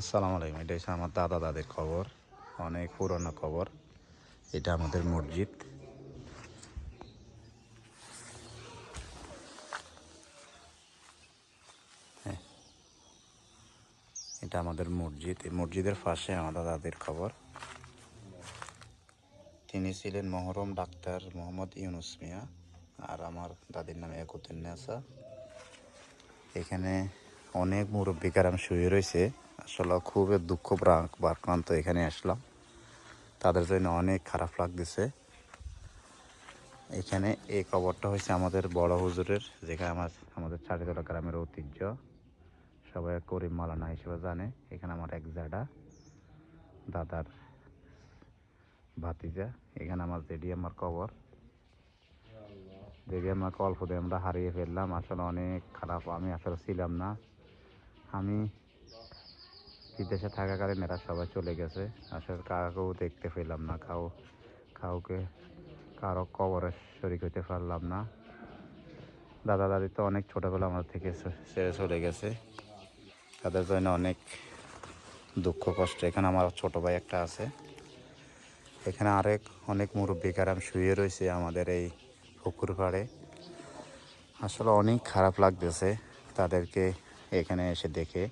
আসসালামু আলাইকুম, এটা হচ্ছে আমার দাদা দাদির খবর, অনেক পুরনো খবর। এটা আমাদের মসজিদ। হ্যাঁ। এটা আমাদের মসজিদ। এই মসজিদের পাশে আমার দাদাদের খবর। তিনি ছিলেন মহরম ডাক্তার মোহাম্মদ ইউনুস মিয়া আর আমার দাদির নাম একুদ্দিন নেসা এখানে অনেক মুরব্বী কারাম শুয়ে রয়েছে। আসলে খুবই দুঃখ ভারাক্রান্ত এখানে আসলাম। তাদের জন্য অনেক খারাপ লাগতেছে। এখানে এই কবরটা হয়েছে আমাদের বড় হুজুরের, যেখানে আমার আমাদের চারিতলা গ্রামের ঐতিহ্য। সবাই করিম মালানা হিসেবে জানে। এখানে আমার এক জাডা, দাদার ভাতিজা। এখানে আমার জেডি আমার কবর। জেডি আমাকে অল্প দিয়ে আমরা হারিয়ে ফেললাম। আসলে অনেক খারাপ। আমি আসলে ছিলাম না। আমি বিদেশে থাকাকালীন এরা সবাই চলে গেছে। আসলে কাউকেও দেখতে পেলাম না, কাউ, কাউকে, কারও কবরে শরিক হতে পারলাম না। দাদা, দাদি তো অনেক ছোটোবেলা আমার থেকে ছেড়ে চলে গেছে। তাদের জন্য অনেক দুঃখ, কষ্ট। এখানে আমার ছোট ভাই একটা আছে। এখানে আরেক, অনেক মুরব্বী কারাম শুয়ে রয়েছে আমাদের এই পুকুর পাড়ে। আসলে অনেক খারাপ লাগতেছে তাদেরকে এখানে এসে দেখে।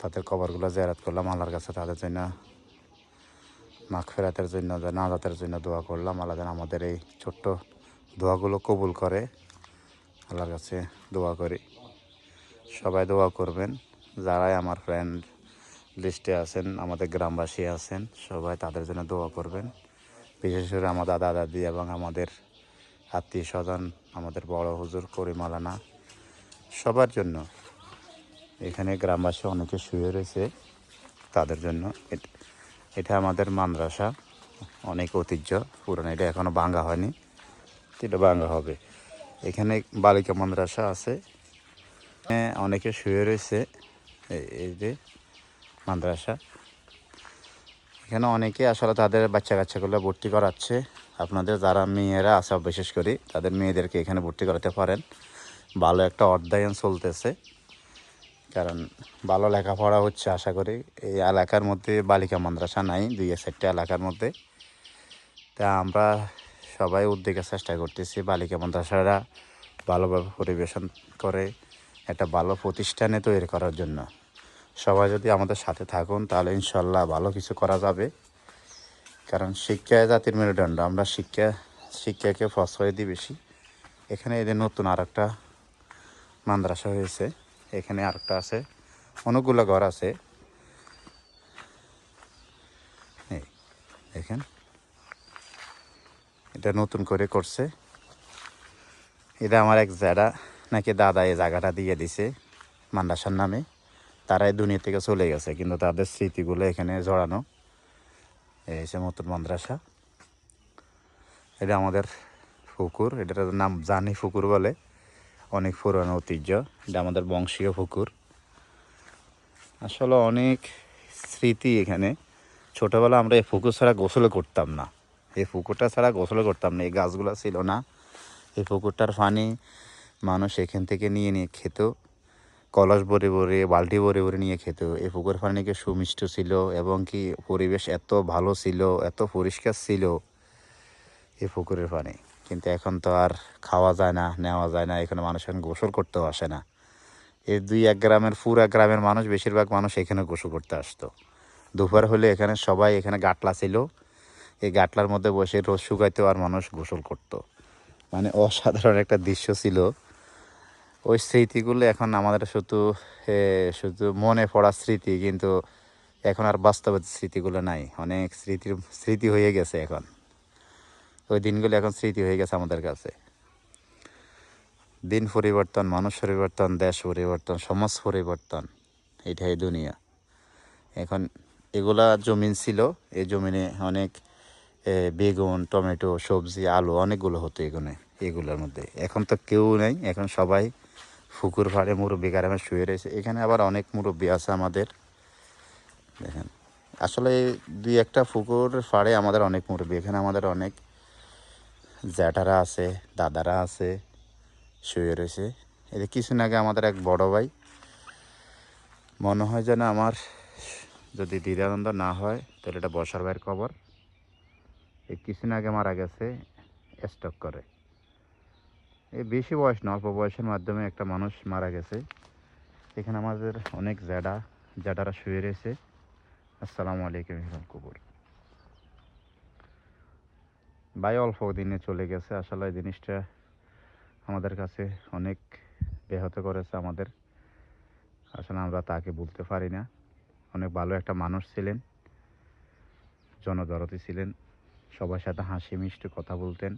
তাদের কবরগুলো জেরাত করলাম, আল্লাহর কাছে তাদের জন্য মাখ ফেরাতের জন্য, নাজাতের জন্য দোয়া করলাম। আল্লাহ যেন আমাদের এই ছোট্ট দোয়াগুলো কবুল করে। আল্লাহর কাছে দোয়া করি। সবাই দোয়া করবেন। যারাই আমার ফ্রেন্ড লিস্টে আছেন, আমাদের গ্রামবাসী আছেন, সবাই তাদের জন্য দোয়া করবেন। বিশেষ করে আমার দাদা, দাদি এবং আমাদের আত্মীয় স্বজন, আমাদের বড় হুজুর করিমালানা সবার জন্য। এখানে গ্রামবাসী অনেকে শুয়ে রয়েছে তাদের জন্য। এটা আমাদের মাদ্রাসা, অনেক ঐতিহ্য, পুরানো এটা এখনও ভাঙ্গা হয়নি, এটা ভাঙ্গা হবে। এখানে বালিকা মাদ্রাসা আছে। অনেকে শুয়ে রয়েছে এই- যে মাদ্রাসা। এখানে অনেকে আসলে তাদের বাচ্চা কাচ্চাগুলো ভর্তি করাচ্ছে। আপনাদের যারা মেয়েরা আছে, বিশেষ করে তাদের মেয়েদেরকে এখানে ভর্তি করাতে পারেন। ভালো একটা অধ্যয়ন চলতেছে। কারণ ভালো লেখাপড়া হচ্ছে আশা করি। এই এলাকার মধ্যে বালিকা মাদ্রাসা নাই, দুই চারটে এলাকার মধ্যে। তা আমরা সবাই উদ্যোগের চেষ্টা করতেছি বালিকা মাদ্রাসারা ভালোভাবে পরিবেশন করে, একটা ভালো প্রতিষ্ঠানে তৈরি করার জন্য। সবাই যদি আমাদের সাথে থাকুন, তাহলে ইনশাল্লাহ ভালো কিছু করা যাবে। কারণ শিক্ষা জাতির মেরুদণ্ড, আমরা শিক্ষা, শিক্ষাকে প্রশ্রয় দিই বেশি। এখানে এদের নতুন আর একটা মাদ্রাসা হয়েছে। এখানে আরেকটা আছে। অনেকগুলো ঘর আছে। এই, দেখেন। এটা নতুন করে করছে। এটা আমার এক জায়গা নাকি দাদা এই জায়গাটা দিয়ে দিছে, মান্ডাসার নামে। তারাই দুনিয়া থেকে চলে গেছে, কিন্তু তাদের স্মৃতিগুলো এখানে জড়ানো। এই হচ্ছে নতুন মাদ্রাসা। এটা আমাদের পুকুর এটার নাম জানি পুকুর বলে। অনেক পুরনো ঐতিহ্য। এটা আমাদের বংশীয় পুকুর। আসলে অনেক স্মৃতি এখানে। ছোটোবেলা আমরা এই পুকুর ছাড়া গোসল করতাম না। এই পুকুরটা ছাড়া গোসল করতাম না, এই গাছগুলো ছিল না। এই পুকুরটার পানি মানুষ এখান থেকে নিয়ে নিয়ে খেত। কলস ভরে ভরে, বালতি ভরে ভরে নিয়ে খেত। এই পুকুর পানি নাকি সুমিষ্ট ছিল এবং কি পরিবেশ এত ভালো ছিল, এত পরিষ্কার ছিল এই পুকুরের পানি। কিন্তু এখন তো আর খাওয়া যায় না, নেওয়া যায় না, এখানে মানুষ এখন গোসল করতেও আসে না। এই দুই এক গ্রামের, পুরা গ্রামের মানুষ, বেশিরভাগ মানুষ এখানে গোসল করতে আসতো। দুপুর হলে এখানে সবাই এখানে গাটলা ছিল। এই গাটলার মধ্যে বসে রোজ শুকাইতো আর মানুষ গোসল করতো। মানে অসাধারণ একটা দৃশ্য ছিল। ওই স্মৃতিগুলো এখন আমাদের শুধু শুধু মনে পড়া স্মৃতি, কিন্তু এখন আর বাস্তবের স্মৃতিগুলো নাই। অনেক স্মৃতির, স্মৃতি হয়ে গেছে এখন। ওই দিনগুলো এখন স্মৃতি হয়ে গেছে আমাদের কাছে। দিন পরিবর্তন, মানুষ পরিবর্তন, দেশ পরিবর্তন, সমাজ পরিবর্তন, এটাই দুনিয়া। এখন এগুলা জমিন ছিল, এই জমিনে অনেক বেগুন, টমেটো, সবজি, আলু অনেকগুলো হতো এগুলো এগুলোর মধ্যে। এখন তো কেউ নেই, এখন সবাই পুকুর পাড়ে মুরব্বী গ্রামে শুয়ে রয়েছে। এখানে আবার অনেক মুরব্বী আছে আমাদের। দেখেন, আসলে দুই একটা পুকুর পাড়ে আমাদের অনেক মুরব্বী, এখানে আমাদের অনেক জ্যাঠারা আছে, দাদারা আছে, শুয়ে রয়েছে। এদের কিছুদিন আগে আমাদের এক বড় ভাই, মনে হয় যেন আমার যদি দ্বিধানন্দ না হয়, তাহলে এটা বসার ভাইয়ের কবর। এই কিছুদিন আগে মারা গেছে, স্টক করে। এই বেশি বয়স না, অল্প বয়সের মাধ্যমে একটা মানুষ মারা গেছে। এখানে আমাদের অনেক জ্যাডা জ্যাডারা শুয়ে রয়েছে। আসসালামু আলাইকুম হিরম কুবুর। ভাই অল্প দিনে চলে গেছে। আসলে এই জিনিসটা আমাদের কাছে অনেক ব্যাহত করেছে আমাদের। আসলে আমরা তাকে বলতে পারি না। অনেক ভালো একটা মানুষ ছিলেন জনদরতি ছিলেন, সবার সাথে হাসি মিষ্টি কথা বলতেন।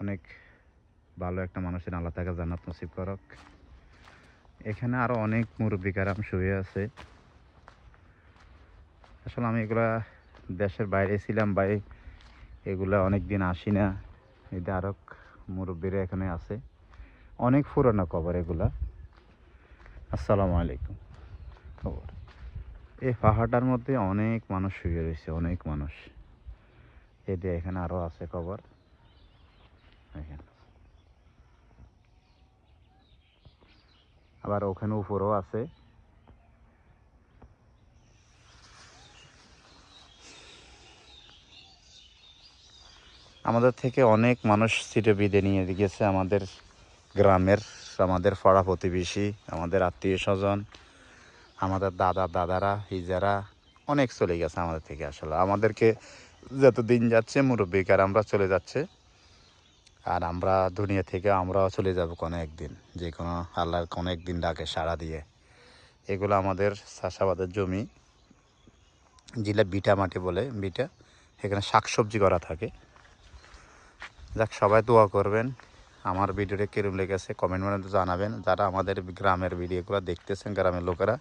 অনেক ভালো একটা মানুষের আল্লাহ তাকে জান্নাত নসিব করক। এখানে আরও অনেক মুরব্বী কারাম শুয়ে আছে। আসলে আমি এগুলা দেশের বাইরে ছিলাম ভাই। এগুলা অনেক দিন আসি না এটা আরও মুরব্বীরা এখানে আছে। অনেক পুরনো কবর এগুলা। আসসালামু আলাইকুম। খবর। এই পাহাড়টার মধ্যে অনেক মানুষ শুয়ে রয়েছে, অনেক মানুষ। এই যে এখানে আরও আছে কবর এখানে। আবার ওখানে উপরেও আছে। আমাদের থেকে অনেক মানুষ সিটে বিদে নিয়ে গেছে আমাদের গ্রামের, আমাদের পাড়া প্রতিবেশী, আমাদের আত্মীয় স্বজন আমাদের দাদা, দাদারা, হিজারা, অনেক চলে গেছে আমাদের থেকে আসলে। আমাদেরকে যত দিন যাচ্ছে মুরব্বিকার আমরা চলে যাচ্ছে। আর আমরা দুনিয়া থেকে আমরাও চলে যাব কোনো একদিন, যে কোনো আল্লাহর কোনো একদিন ডাকে সাড়া দিয়ে। এগুলো আমাদের চাষাবাদের জমি, যেটা বিটা মাটি বলে বিটা, এখানে শাকসবজি করা থাকে। যাক, সবাই দোয়া করবেন। আমার ভিডিওটা কিরম লেগেছে কমেন্ট মানে জানাবেন। যারা আমাদের গ্রামের ভিডিওগুলো দেখতেছেন, গ্রামের লোকেরা,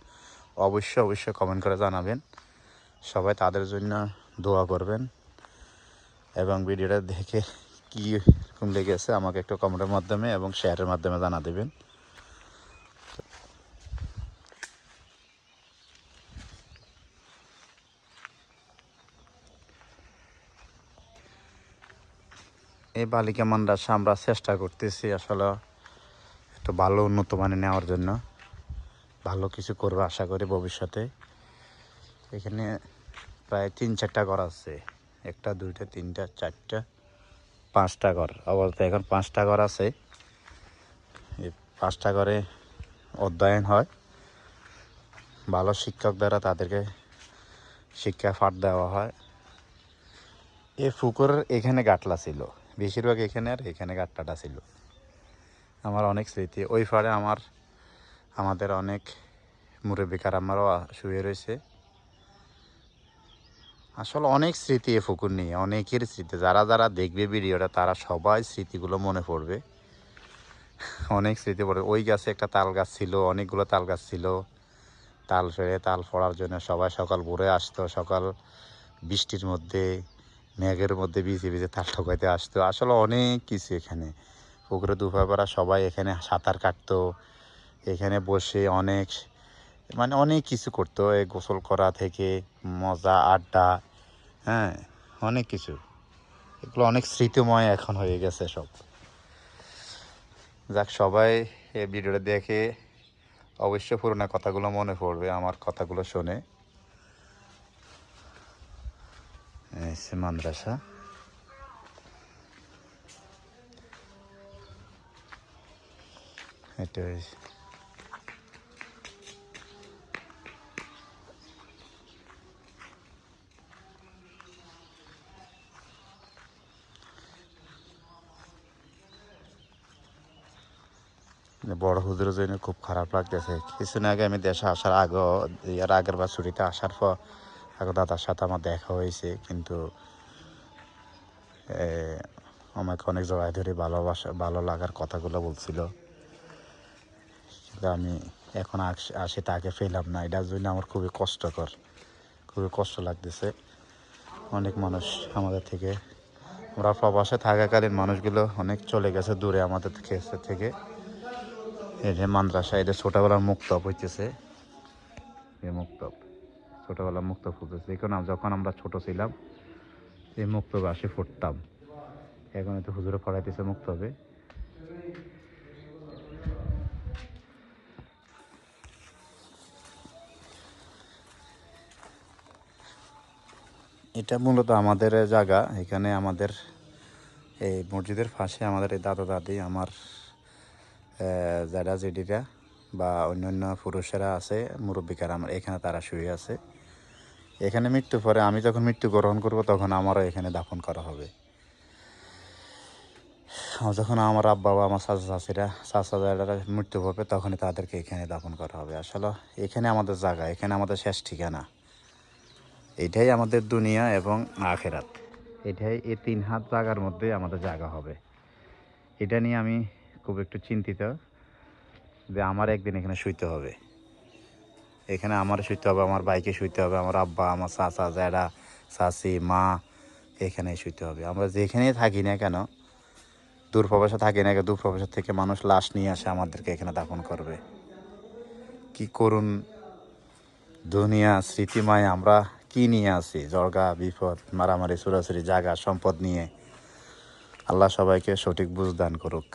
অবশ্যই অবশ্যই কমেন্ট করে জানাবেন। সবাই তাদের জন্য দোয়া করবেন এবং ভিডিওটা দেখে কী রকম লেগেছে আমাকে একটু কমেন্টের মাধ্যমে এবং শেয়ারের মাধ্যমে জানা দেবেন। এই বালিকা মাদ্রাসা আমরা চেষ্টা করতেছি আসলে একটু ভালো উন্নত মানে নেওয়ার জন্য। ভালো কিছু করব আশা করি ভবিষ্যতে। এখানে প্রায় তিন চারটা ঘর আছে। একটা, দুইটা, তিনটা, চারটা, পাঁচটা ঘর। অবস্থা এখন পাঁচটা ঘর আছে। এই পাঁচটা ঘরে অধ্যয়ন হয়। ভালো শিক্ষক দ্বারা তাদেরকে শিক্ষা পাঠ দেওয়া হয়। এ পুকুর এখানে গাটলা ছিল। বেশিরভাগ এখানে আর এখানে গাটলাটা ছিল। আমার অনেক স্মৃতি। ওই ফাড়ে আমার, আমাদের অনেক মুরব্বিকার আমারও শুয়ে রয়েছে। আসলে অনেক স্মৃতি এ পুকুর নিয়ে, অনেকের স্মৃতি। যারা যারা দেখবে ভিডিওটা, তারা সবাই স্মৃতিগুলো মনে পড়বে। অনেক স্মৃতি পড়বে ওই গাছে একটা তাল গাছ ছিল, অনেকগুলো তাল গাছ ছিল। তাল ফেড়ে তাল ফোড়ার জন্য সবাই সকাল ভোরে আসতো। সকাল বৃষ্টির মধ্যে মেঘের মধ্যে ভিজে ভিজে তাল ঠকাইতে আসতো। আসলে অনেক কিছু এখানে। পুকুরে দুপুরবেলা সবাই এখানে সাঁতার কাটতো। এখানে বসে অনেক মানে অনেক কিছু করতো। এই গোসল করা থেকে, মজা, আড্ডা হ্যাঁ অনেক কিছু। এগুলো অনেক স্মৃতিময় এখন হয়ে গেছে সব। যাক, সবাই এই ভিডিওটা দেখে অবশ্যই পুরোনো কথাগুলো মনে পড়বে, আমার কথাগুলো শোনে। সে মাদ্রাসা। এটা বড় হুজুরের জন্য খুব খারাপ লাগতেছে। কিছুদিন আগে আমি দেশে আসার আগে এর আগের বার ছুটিতে আসার পর আগে দাদার সাথে আমার দেখা হয়েছে, কিন্তু আমাকে অনেক জড়াই ধরে ভালোবাসা, ভালো লাগার কথাগুলো বলছিল। কিন্তু আমি এখন আস- তাকে পেলাম না। এটার জন্য আমার খুবই কষ্টকর, খুবই কষ্ট লাগতেছে। অনেক মানুষ আমাদের থেকে, আমরা প্রবাসে থাকাকালীন মানুষগুলো অনেক চলে গেছে দূরে আমাদের থেকে থেকে। এই যে মাদ্রাসা এটা ছোটবেলার মুক্তব হইতেছে। এই মুক্তব ছোটোবেলা মুক্ত ফুটেছে কোনো যখন আমরা ছোট ছিলাম, এই মুক্ত বাসে ফুটতাম। এখন এতে হুজুরে ফড়াইতেছে মুক্ত হবে। এটা মূলত আমাদের জায়গা। এখানে আমাদের এই মসজিদের পাশে আমাদের এই দাদা দাদি, আমার জাডা জেডিরা বা অন্যান্য পুরুষেরা আছে মুরব্বিকারা আমার এখানে তারা শুয়ে আছে। এখানে মৃত্যু পরে আমি যখন মৃত্যু গ্রহণ করব, তখন আমারও এখানে দাফন করা হবে। যখন আমার আব্বা বা আমার চাচা চাচিরা, চাচা যারা মৃত্যু হবে তখনই তাদেরকে এখানে দাফন করা হবে। আসলে এখানে আমাদের জায়গা, এখানে আমাদের শেষ ঠিকানা। এটাই আমাদের দুনিয়া এবং আখেরাত। এটাই এই তিন হাত জায়গার মধ্যে আমাদের জায়গা হবে। এটা নিয়ে আমি খুব একটু চিন্তিত যে আমার একদিন এখানে শুইতে হবে। এখানে আমার শুইতে হবে, আমার বাইকে শুইতে হবে, আমার আব্বা, আমার চাচা জ্যাডা চাচি, মা এখানেই শুইতে হবে। আমরা যেখানেই থাকি না কেন, দূর প্রবাসে থাকি না কেন, দূর প্রবাসের থেকে মানুষ লাশ নিয়ে আসে আমাদেরকে এখানে দাফন করবে। কি করুন দুনিয়া স্মৃতিময়, আমরা কি নিয়ে আসি জর্গা বিপদ, মারামারি, চুরাচুরি, জায়গা, সম্পদ নিয়ে। আল্লাহ সবাইকে সঠিক বুঝ দান করুক।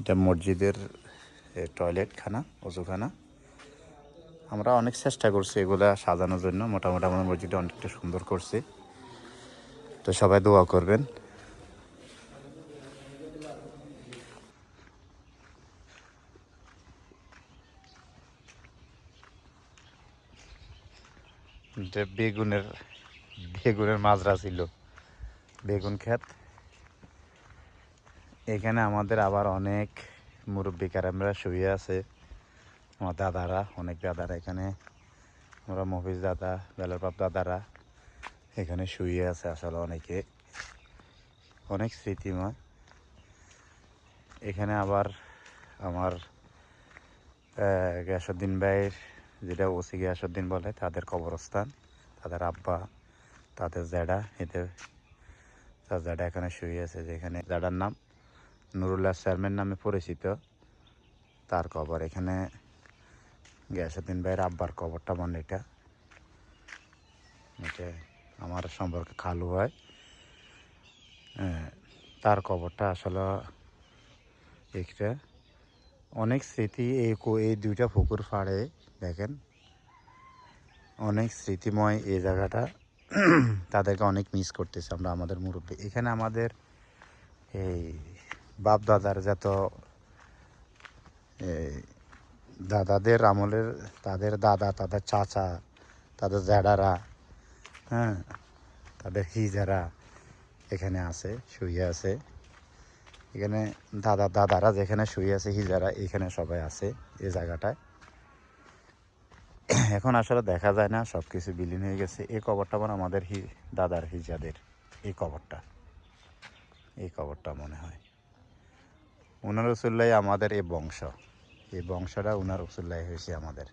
এটা মসজিদের টয়লেট খানা অজুখানা আমরা অনেক চেষ্টা করছি এগুলা সাজানোর জন্য। মোটামুটি আমাদের মসজিদটা অনেকটা সুন্দর করছি। তো সবাই দোয়া করবেন। বেগুনের বেগুনের মাজরা ছিল। বেগুন ক্ষেত। এখানে আমাদের আবার অনেক মুরব্বী কারামরা শুয়ে আছে। আমার দাদারা, অনেক দাদারা এখানে। আমরা মফিজ দাদা বেলারপাপ দাদারা এখানে শুয়ে আছে আসলে অনেকে। অনেক স্মৃতিময়। এখানে আবার আমার গিয়াসুদ্দিন ভাইয়ের, যেটা ওসি গ্যাসুদ্দিন বলে, তাদের কবরস্থান, তাদের আব্বা, তাদের জেডা এদের, তার জেডা এখানে শুয়ে আছে যেখানে জেডার নাম নুরুল্লাহ চেয়ারম্যান নামে পরিচিত। তার কবর এখানে গিয়াসুদ্দিন ভাইয়ের আব্বার কবরটা মানে এটা। আমার সম্পর্কে খালু হয়। তার কবরটা আসলে একটা অনেক স্মৃতি, এই এই দুইটা পুকুর পাড়ে, দেখেন। অনেক স্মৃতিময় এই জায়গাটা। তাদেরকে অনেক মিস করতেছে আমরা, আমাদের মুরব্বী। এখানে আমাদের এই বাপ দাদার যত দাদাদের আমলের, তাদের দাদা, তাদের চাচা, তাদের জ্যাডারা হ্যাঁ তাদের হিজারা এখানে আছে, শুয়ে আছে। এখানে দাদা, দাদারা যেখানে শুয়ে আছে, হিজারা এখানে সবাই আছে এই জায়গাটায়। এখন আসলে দেখা যায় না সব কিছু বিলীন হয়ে গেছে। এই কবরটা মানে আমাদের হি, দাদার হিজাদের, এই কবরটা। এই কবরটা মনে হয়। উনার রসুল্লাই আমাদের এই বংশ। এই বংশটা উনার রসুল্লাই হয়েছে আমাদের।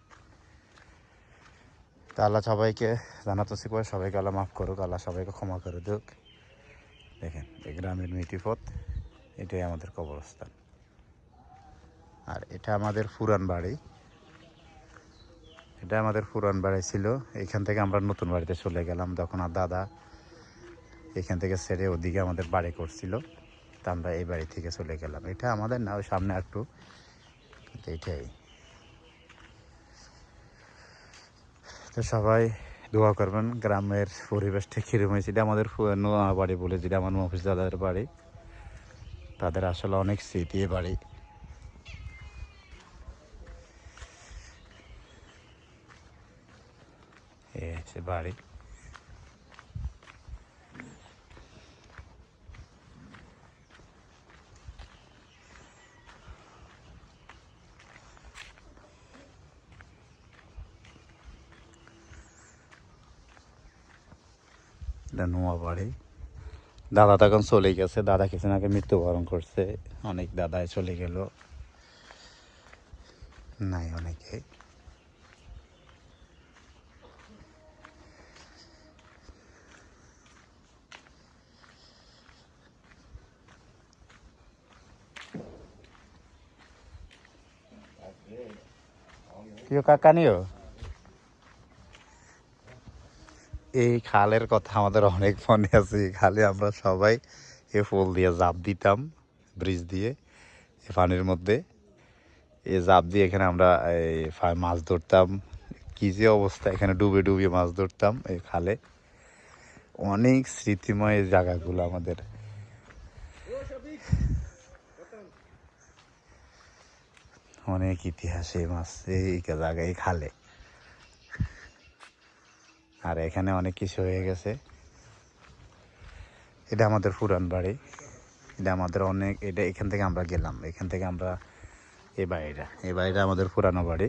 তা আল্লাহ সবাইকে জানাতো শিখবে সবাইকে আল্লাহ মাফ করুক, আল্লাহ সবাইকে ক্ষমা করে দিক। দেখেন এই গ্রামের মিটিপথ এটাই আমাদের কবরস্থান। আর এটা আমাদের পুরান বাড়ি। এটা আমাদের পুরান বাড়ি ছিল। এখান থেকে আমরা নতুন বাড়িতে চলে গেলাম। তখন আর দাদা এখান থেকে ছেড়ে ওদিকে আমাদের বাড়ি করছিল। তা আমরা এই বাড়ি থেকে চলে গেলাম। এটা আমাদের না সামনে একটু। এটাই। তো সবাই দোয়া করবেন, গ্রামের পরিবেশটা কীরকম হয়েছে। এটা আমাদের নোয়া বাড়ি বলে, যেটা আমার মফিজ দাদাদের বাড়ি। তাদের আসলে অনেক স্মৃতি বাড়ি। এ বাড়ি। এটা নোয়া বাড়ি। দাদা তখন চলে গেছে। দাদা কিছুদিন আগে মৃত্যুবরণ করছে। অনেক দাদাই চলে গেল। নাই অনেকে। কাকা নিও। এই খালের কথা আমাদের অনেক মনে আছে। এই খালে আমরা সবাই এ ফুল দিয়ে জাপ দিতাম, ব্রিজ দিয়ে, এ পানির মধ্যে। এ জাপ দিয়ে এখানে আমরা এই মাছ ধরতাম। কী যে অবস্থা, এখানে ডুবে ডুবে মাছ ধরতাম এই খালে। অনেক স্মৃতিময় জায়গাগুলো আমাদের। অনেক ইতিহাসে মাছ, এই জায়গায় খালে। আর এখানে অনেক কিছু হয়ে গেছে। এটা আমাদের পুরান বাড়ি। এটা আমাদের অনেক, এটা এখান থেকে আমরা গেলাম। এখান থেকে আমরা, এ বাড়িটা এ বাড়িটা আমাদের পুরানো বাড়ি।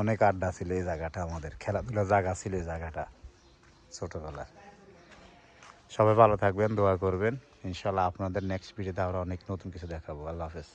অনেক আড্ডা ছিল এই জায়গাটা আমাদের খেলাধুলার জায়গা ছিল এই জায়গাটা ছোটোবেলার। সবাই ভালো থাকবেন, দোয়া করবেন। ইনশাল্লাহ আপনাদের নেক্সট ভিডিওতে আরও অনেক নতুন কিছু দেখাবো। আল্লাহ হাফেজ।